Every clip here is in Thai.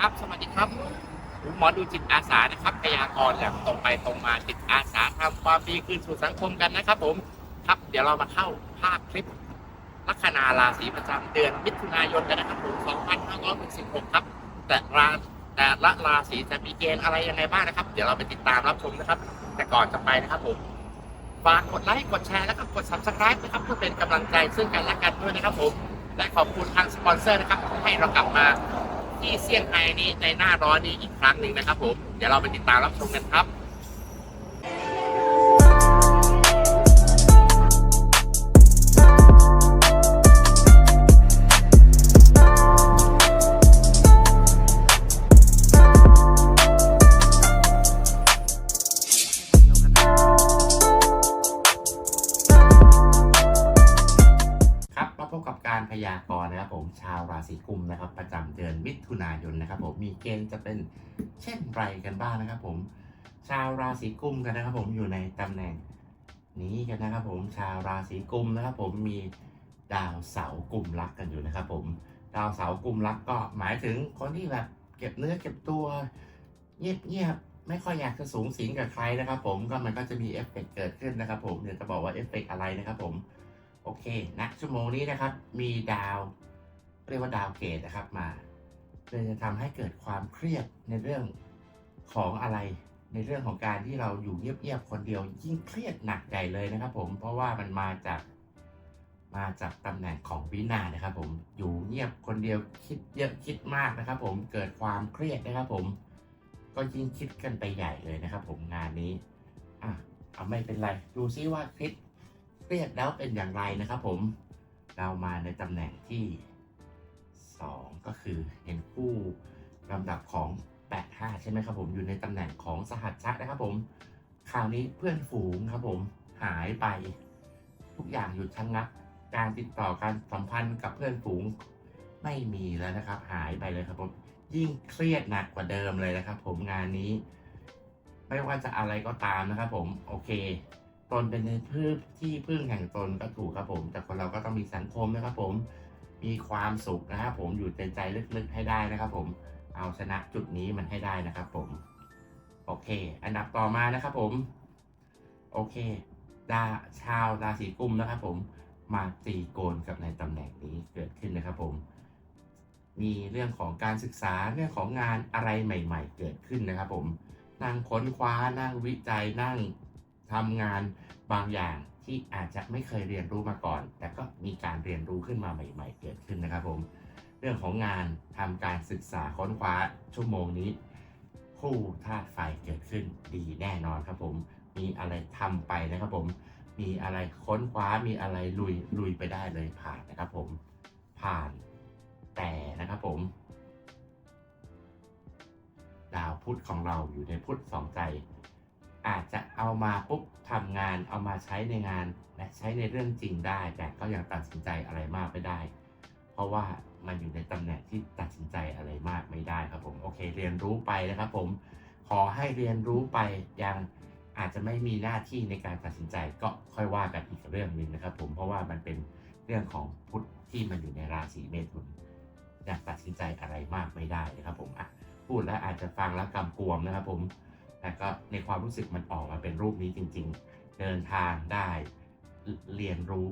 ครับ สวัสดีครับผมหมอดูจิตอาสานะครับพยากรณ์อย่างตรงไปตรงมาจิตอาสาทำความดีคืนสู่สังคมกันนะครับ ผมครับเดี๋ยวเรามาเข้าภาคคลิปลัคนาราศีประจำเดือนมิถุนายนกันนะครับผม2566ครับ แต่ราแต่ละราศีจะมีเกณฑ์อะไรยังไงบ้างนะครับ เดี๋ยวเราไปติดตามรับชมนะครับ แต่ก่อนจะไปนะครับผมฝากกดไลค์กดแชร์แล้วก็กด subscribe นะครับเพื่อเป็นกำลังใจซึ่งกันและกันด้วยนะครับผมและขอบคุณทางสปอนเซอร์นะครับให้เรากลับมา ที่เซี่ยงไฮ้นี้ในหน้าร้อนนี้อีกครั้งหนึ่งนะครับผม เดี๋ยวเราไปติดตามรับชมกันครับ ชาวราศีกุมนะครับ ประจำเดือนมิถุนายนนะครับผมมีเกณฑ์จะเป็นเช่นไรกันบ้างนะครับ ผม ชาวราศีกุมกันนะครับ ผมอยู่ในตำแหน่งนี้กันนะครับ ผมชาวราศีกุมนะครับ ผมมีดาวเสาร์กุมรักกันอยู่นะครับ ผมดาวเสาร์กุมรักก็หมายถึงคนที่แบบเก็บเนื้อเก็บตัว เงียบเงียบๆไม่ค่อยอยากจะสูงสิงกับใครนะครับ ผมก็มันก็จะมีเอฟเฟกต์เกิดขึ้นนะครับ ผมเดี๋ยวจะบอกว่าเอฟเฟกต์อะไรนะครับ ผมโอเคณชั่วโมงนี้นะครับ มีดาว เรียกว่าดาวเกตนะครับมาเพื่อจะทำให้เกิดความเครียดในเรื่องของอะไร ในเรื่องของการที่เราอยู่เงียบๆคนเดียวยิ่งเครียดหนักใหญ่เลยนะครับ ผมเพราะว่ามันมาจากมาจากตำแหน่งของวินานะครับ ผมอยู่เงียบคนเดียวคิดเยอะคิดมากนะครับ ผมเกิดความเครียดนะครับ ผมก็ยิ่งคิดกันไปใหญ่เลยนะครับ ผมงานนี้อะเอาไม่เป็นไรดูซิว่าคิดเครียดแล้วเป็นอย่างไรนะครับ ผมเรามาในตำแหน่งที่ 2 ก็คือเห็นคู่ลำดับของ 85 ใช่ไหมครับผมอยู่ในตำแหน่งของสหัชชะนะครับผมคราวนี้เพื่อนฝูงครับผมหายไป ทุกอย่างหยุดชะงงักการติดต่อการสัมพันธ์กับเพื่อนฝูงไม่มีแล้วนะครับ หายไปเลยครับผมยิ่งเครียดหนักกว่าเดิมเลยนะครับ ผมงานนี้ ไม่ว่าจะอะไรก็ตามนะครับ ผมโอเคตนเป็นในพืชที่พึ่งแห่งตนก็ถูกครับผม แต่คนเราก็ต้องมีสังคมนะครับผม มีความสุขนะครับผมอยู่ในใจลึกๆให้ได้นะครับผมเอาชนะจุดนี้มันให้ได้นะครับผม โอเค อันดับต่อมานะครับผม โอเคดาชาวราศีกุมนะครับผมมาตีโกนกับในตำแหน่งนี้เกิดขึ้นนะครับผม มีเรื่องของการศึกษาเรื่องของงานอะไรใหม่ ๆ เกิดขึ้นนะครับผม นั่งค้นคว้านั่งวิจัยนั่งทำงานบางอย่าง ที่อาจจะไม่เคยเรียนรู้มาก่อน แต่ก็มีการเรียนรู้ขึ้นมาใหม่ ๆ เกิดขึ้นนะครับผม เรื่องของงานทำการศึกษาค้นคว้าชั่วโมงนี้ คู่ธาตุไฟเกิดขึ้นดีแน่นอนครับผม มีอะไรทำไปนะครับผม มีอะไรค้นคว้ามีอะไรลุยลุยไปได้เลยผ่านนะครับผม ผ่านแต่นะครับผมดาวพุธของเราอยู่ในพุธสองใจ อาจจะเอามาปุ๊บ ทำงานเอามาใช้ในงานและใช้ในเรื่องจริงได้ แต่ก็ยังตัดสินใจอะไรมากไม่ได้ เพราะว่ามันอยู่ในตำแหน่งที่ตัดสินใจอะไรมากไม่ได้ครับผมโอเค เรียนรู้ไปนะครับผมขอให้เรียนรู้ไปยังอาจจะไม่มีหน้าที่ในการตัดสินใจก็ค่อยว่ากันอีกเรื่องหนึ่งนะครับ ผมเพราะว่ามันเป็นเรื่องของพุทธที่มันอยู่ในราศีเมถุนอยังตัดสินใจอะไรมากไม่ได้นะครับผมอะพูดแล้วอาจจะฟังแล้วกำกวมนะครับผม แต่ก็ในความรู้สึกมันออกมาเป็นรูปนี้จริง ๆ เดินทางได้เรียนรู้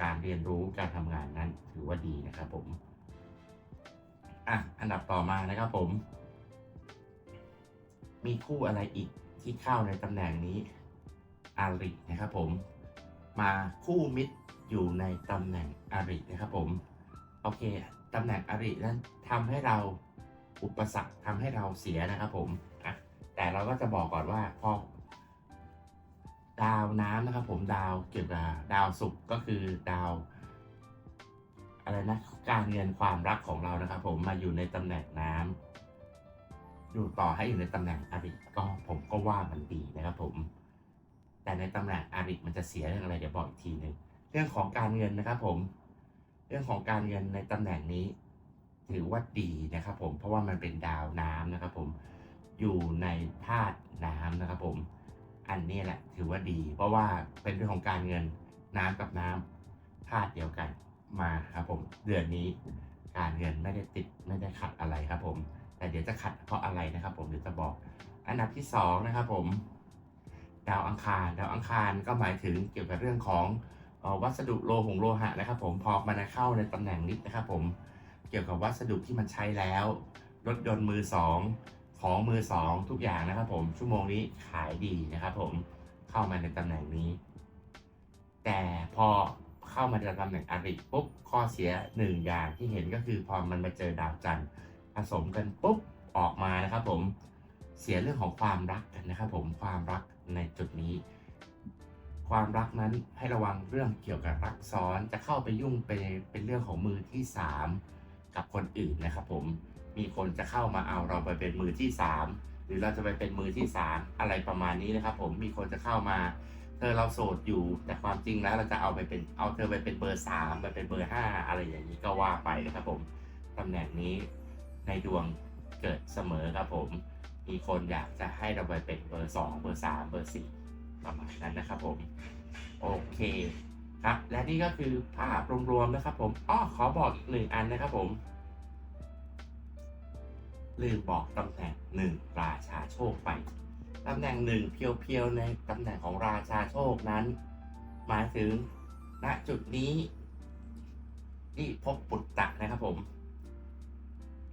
การเรียนรู้การทำงานนั้นถือว่าดีนะครับผมอะอันดับต่อมานะครับผม มีคู่อะไรอีกที่เข้าในตำแหน่งนี้อารินะครับผม มาคู่มิตรอยู่ในตำแหน่งอารินะครับผม โอเคตำแหน่งอารินั้นทำให้เราอุปสรรคทำให้เราเสียนะครับผม แต่เราก็จะบอกก่อนว่าพอดาวน้ำนะครับ ผมดาวเกี่ยวกับดาวศุกร์ก็คือดาว อะไรนะการเงินความรักของเรานะครับ ผมมาอยู่ในตำแหน่งน้ำอยู่ต่อให้อยู่ในตำแหน่งอาริก็ผมก็ว่ามันดีนะครับ ผม แต่ในตำแหน่งอาริมันจะเสียเรื่องอะไรเดี๋ยวบอกอีกทีหนึ่งเรื่องของการเงินนะครับ ผม เรื่องของการเงินในตำแหน่งนี้ ถือว่าดีนะครับ ผมเพราะว่ามันเป็นดาวน้ำนะครับ ผม อยู่ในธาตุน้ำนะครับผม อันนี้แหละถือว่าดี เพราะว่าเป็นเรื่องของการเงินน้ำกับน้ำธาตุเดียวกันมาครับผม เดือนนี้การเงินไม่ได้ติดไม่ได้ขัดอะไรครับผม แต่เดี๋ยวจะขัดเพราะอะไรนะครับผมเดี๋ยวจะบอก อันดับที่สองนะครับผมดาวอังคารดาวอังคารก็หมายถึงเกี่ยวกับเรื่องของวัสดุโลหงโลหะนะครับ ผมพอมันเข้าในตำแหน่งนิดนะครับผมเกี่ยวกับวัสดุที่มันใช้แล้ว รถยนต์มือสอง ของมือสองทุกอย่างนะครับผมชั่วโมงนี้ขายดีนะครับผมเข้ามาในตำแหน่งนี้ แต่พอเข้ามาในตำแหน่งอริปุ๊บข้อเสียหนึ่งอย่างที่เห็นก็คือพอมันมาเจอดาวจันทร์ผสมกันปุ๊บออกมานะครับผมเสียเรื่องของความรักกันนะครับผมความรักในจุดนี้ ความรักนั้นให้ระวังเรื่องเกี่ยวกับรักซ้อนจะเข้าไปยุ่งไปเป็นเรื่องของมือที่สามกับคนอื่นนะครับผม มีคนจะเข้ามาเอาเราไปเป็นมือที่สามหรือเราจะไปเป็นมือที่สามอะไรประมาณนี้นะครับ ผมมีคนจะเข้ามา เธอเราโสดอยู่แต่ความจริงแล้วเราจะเอาไปเป็นเอาเธอไปเป็นเบอร์สามไปเป็นเบอร์ห้าอะไรอย่างนี้ก็ว่าไปนะครับผมตำแหน่งนี้ในดวงเกิดเสมอครับผม มีคนอยากจะให้เราไปเป็นเบอร์สองเบอร์สามเบอร์สี่ประมาณนั้นนะครับผมโอเคครับและนี่ก็คือภาพรวมๆนะครับผมอ้อขอบอกอีกหนึ่งอันนะครับผม ลืมบอกตำแหน่งหนึ่งราชาโชคไปตำแหน่งหนึ่งเพียวๆในตำแหน่งของราชาโชคนั้น หมายถึงณจุดนี้ที่พบปุตตะนะครับผม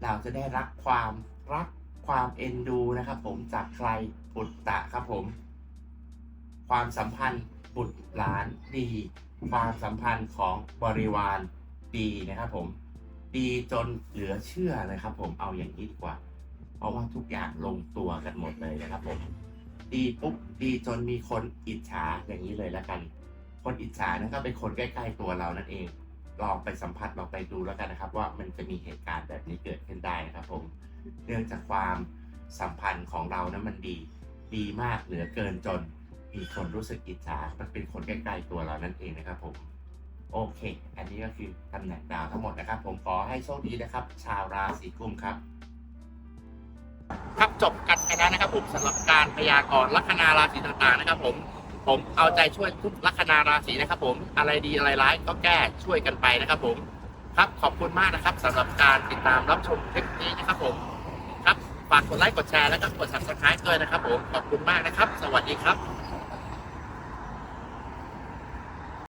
เราจะได้รับความรักความเอ็นดูนะครับผมจากใครปุตตะครับผม ความสัมพันธ์บุตรหลานดี ความสัมพันธ์ของบริวารดีนะครับผม ดีจนเหลือเชื่อเลยครับ ผมเอาอย่างนี้ดีกว่า เพราะว่าทุกอย่างลงตัวกันหมดเลยนะครับ ผม ดีปุ๊บดีจนมีคนอิจฉาอย่างนี้เลยแล้วกัน คนอิจฉานั่นก็เป็นคนใกล้ๆตัวเรานั่นเองลองไปสัมผัสลองไปดูแล้วกันนะครับ ว่ามันจะมีเหตุการณ์แบบนี้เกิดขึ้นได้นะครับ ผมเนื่องจากความสัมพันธ์ของเรานั้นมันดี ดีมากเหลือเกินจนมีคนรู้สึกอิจฉามันเป็นคนใกล้ๆตัวเรานั่นเองนะครับผม โอเค อันนี้ก็คือตำแหน่งดาวทั้งหมดนะครับ ผมขอให้โชคดีนะครับ ชาวราศีกุมครับ ครับจบกันไปแล้วนะครับผมสำหรับการพยากรณ์ลัคนาราศีต่างๆนะครับ ผมผมเอาใจช่วยทุกลัคนาราศีนะครับ ผมอะไรดีอะไรร้ายก็แก้ช่วยกันไปนะครับผมครับขอบคุณมากนะครับสำหรับการติดตามรับชมคลิปนี้นะครับ ผมครับฝากกดไลค์กดแชร์แล้วก็กด subscribe ด้วยนะครับ ผมขอบคุณมากนะครับ สวัสดีครับ